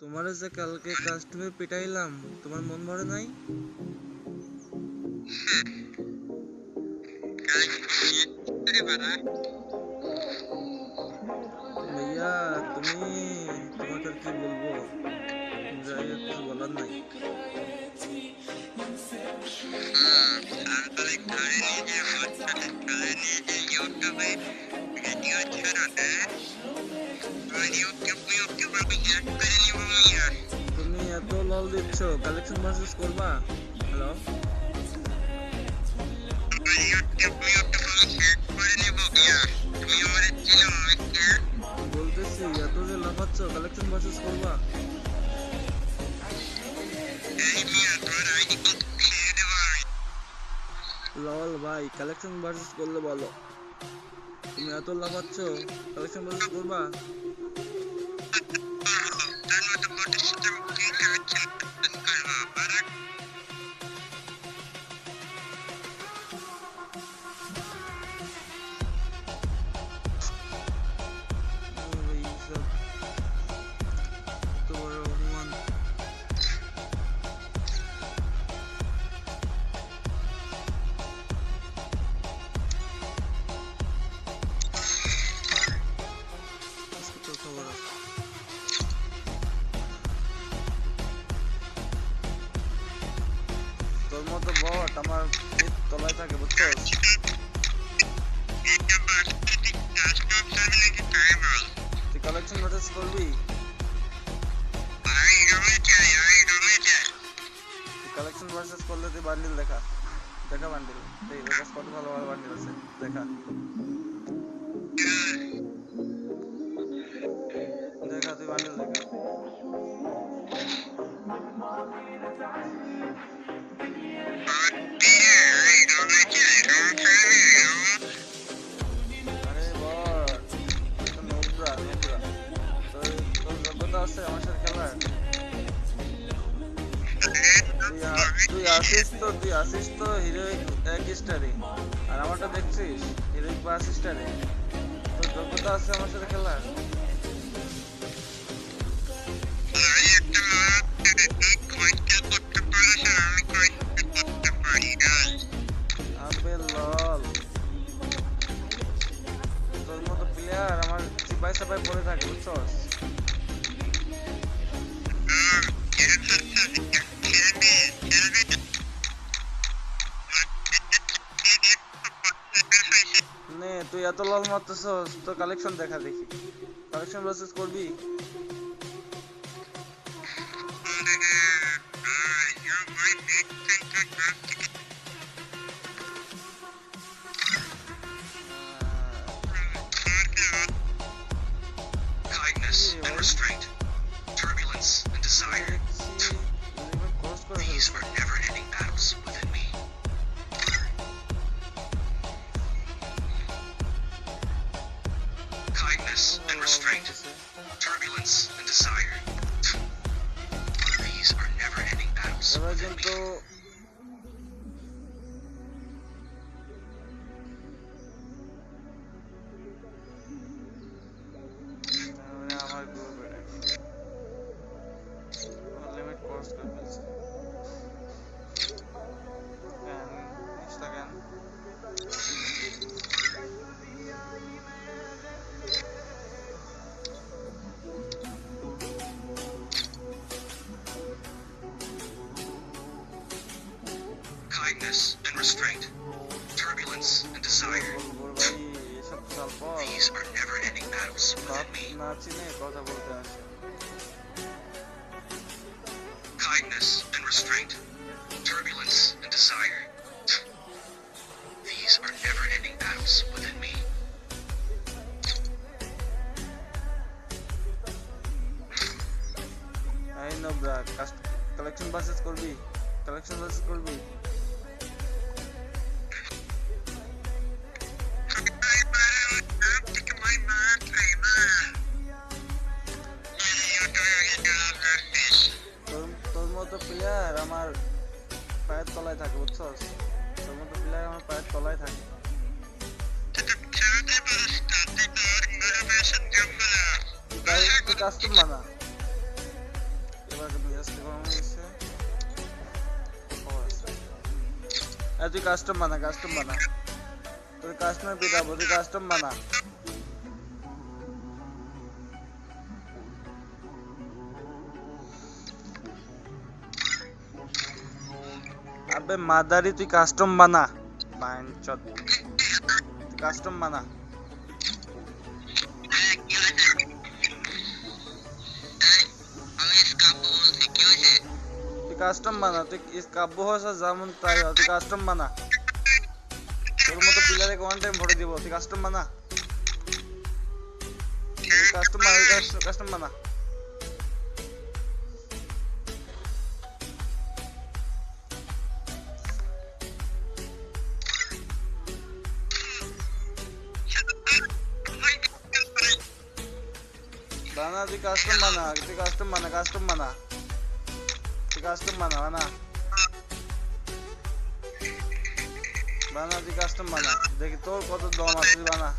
তোমারে যে কালকে কাস্টমে পিটাইলাম, তোমার মন ভরে নাই? ভাইয়া, তুমি তোমাকে কি বলব? যাই কিছু বলার নাই। তুমি এত লল দিচ্ছ কালেকশন ভার্সেস করবা হ্যালো বলতেছি এত যে লাফাচ্ছ কালেকশন ভার্সেস করবা লল ভাই কালেকশন ভার্সেস করলে বলো তুমি এত লাফাচ্ছ কালেকশন ভার্সেস করবা মতো বট, আমার তলায় থাকে, বুঝছ? তুই কালেকশন নোটিস করবি? কালেকশন করলে তুই বান্ডিল দেখা। দেখা বান্ডিল কত ভালো ভালো বান্ডিল আছে। দেখা। আসিস তো তুই আসিস তো হিরোইক এক স্টারে আর আমারটা দেখছিস? হিরোইক বা স্টারে তোর যোগ্যতা আছে আমার সাথে খেলার? এত লল মারতেছস তোর কালেকশন দেখা দেখি কালেকশন ভার্সেস করবি kindness and restraint, turbulence and desire. Cross করে These ফেলছে। are never-ending battles within focus and restraint, turbulence and desire. These are never-ending battles. sickness and restraint, turbulence and desire. These are never ending battles within me. Kindness and restraint, turbulence and desire. These are never ending battles within me. I know, Brad. Collection buses could be. Collection buses could be. আমার পায়ের তলায় থাকে বুঝছ তোর মতো player আমার পায়ের তলায় থাকে। তুই কাস্টম বানা। হয়ে কাস্টম কাস্টম বানা তুই কাস্টমার পিটাবো তুই কাস্টম বানা। আবে মাদারি, তুই কাস্টম বানা। বাঞ্চত তুই কাস্টম বানা। কাস্টম বানা, তুই কাব্য হসা যেমন তাই তুই কাস্টম বানা। তোর মতো প্লেয়ারে ওয়ান টাইম ভরে দিব, তুই কাস্টম বানা। কাস্টম বানা কাস্টম বানা। বানা তুই কাস্টম বানা দেখি তোর কত দম আছে তুই বানা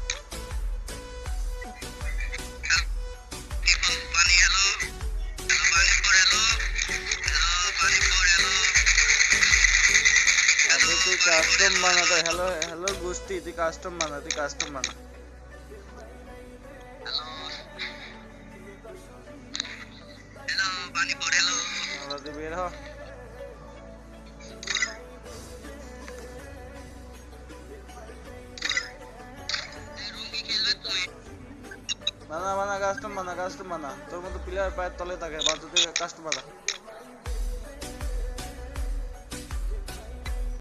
পানি হ্যালো হ্যালো পানি পর হ্যালো হ্যালো পানি পর হ্যালো আবে তুই কাস্টম বানা তো হ্যালো হ্যালো গোষ্ঠী তুই কাস্টম বানা তুই কাস্টম বানা তুই বানা বানা কাস্টম বানা কাস্টম মানা তোর মতো প্লেয়ার পায়ের তলে থাকে, বাদ তুই কাস্টম বানা